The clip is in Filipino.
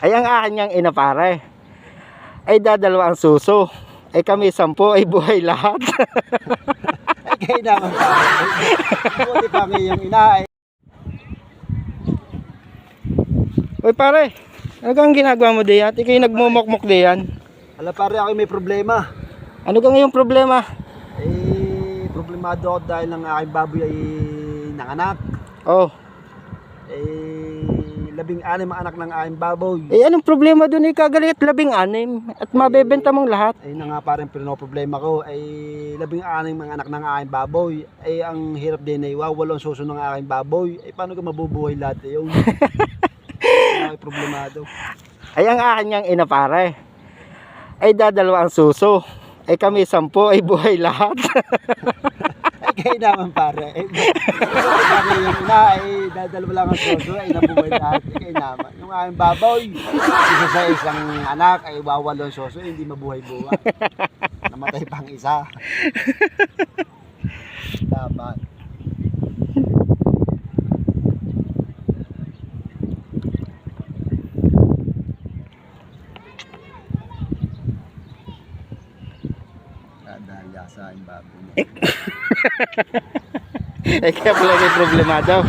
ay ang akin ina pare. Ay dadalawa ang suso. Ay kami sampo ay buhay lahat. Ay, kayo naman. Buti pa ang iyong ina ay Uy pare, ano kang ginagawa mo diyan? Ikay nagmumukmuk diyan. Ala pare, ako may problema. Ano kang iyong problema? Eh, problemado ako dahil ang aking baboy ay nanganak. Oh, Eh, labing anim ang anak ng aking baboy. eh anong problema doon? Ikagalit labing anim at mabebenta mong lahat. Ay na nga parang problema ko ay labing anim ang anak ng aking baboy. Ay ang hirap din ay wawalo ang suso ng aking baboy. Ay paano ka mabubuhay lahat eh, yun? ay problemado. Ay ang akin niyang ina pare. Ay dadalawa ang suso. Ay kami sampo ay buhay lahat. Ay kayo naman pare. Pa ang iyong ina ay dadalawa lang ang suso ay nabuhay lahat. Kayo naman. Yung aking baboy, isa sa isang anak ay wawalo ang suso hindi mabuhay-buhay. Namatay pang isa. Tama. Kadaya sa aking baboy. ay kaya pala may problema daw.